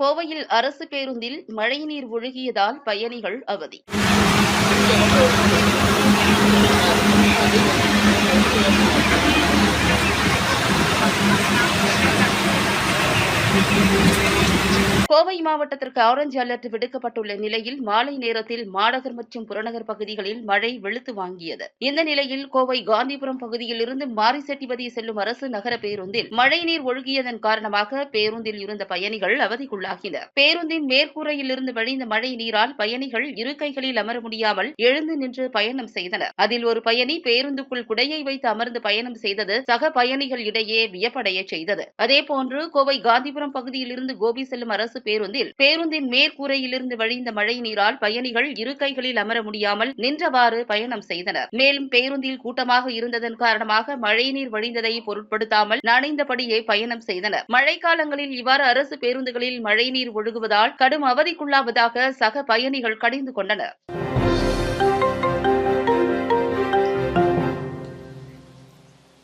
கோவையில் அரசு பேருந்தில் மழைநீர் ஒழுகியதால் பயணிகள் அவதி. கோவை மாவட்டத்திற்கு ஆரஞ்சு அலர்ட் விடுக்கப்பட்டுள்ள நிலையில் மாலை நேரத்தில் மாநகர் மற்றும் புறநகர் பகுதிகளில் மழை வெளுத்து வாங்கியது. இந்த நிலையில் கோவை காந்திபுரம் பகுதியிலிருந்து மாரிசெட்டிபதி செல்லும் அரசு நகர பேருந்தில் மழைநீர் ஒழுகியதன் காரணமாக பேருந்தில் இருந்த பயணிகள் அவதிக்குள்ளாகினர். பேருந்தின் மேற்கூரையில் இருந்து வழிந்த மழை நீரால் பயணிகள் இருக்கைகளில் அமர முடியாமல் எழுந்து நின்று பயணம் செய்தனர். அதில் ஒரு பயணி பேருந்துக்குள் குடையை வைத்து அமர்ந்து பயணம் செய்தது சக பயணிகள் இடையே வியப்படைய செய்தது. அதேபோன்று கோவை காந்திபுரம் காஞ்சிபுரம் பகுதியிலிருந்து கோபி செல்லும் அரசு பேருந்தில் பேருந்தின் மேற்கூரையிலிருந்து வழிந்த மழை நீரால் பயணிகள் இரு கைகளில் அமர முடியாமல் நின்றவாறு பயணம் செய்தனர். மேலும் பேருந்தில் கூட்டமாக இருந்ததன் காரணமாக மழைநீர் வழிந்ததை பொருட்படுத்தாமல் நனைந்தபடியே பயணம் செய்தனர். மழைக்காலங்களில் இவ்வாறு அரசு பேருந்துகளில் மழைநீர் ஒழுகுவதால் கடும் அவதிக்குள்ளாவதாக சக பயணிகள் கடிந்து கொண்டனர்.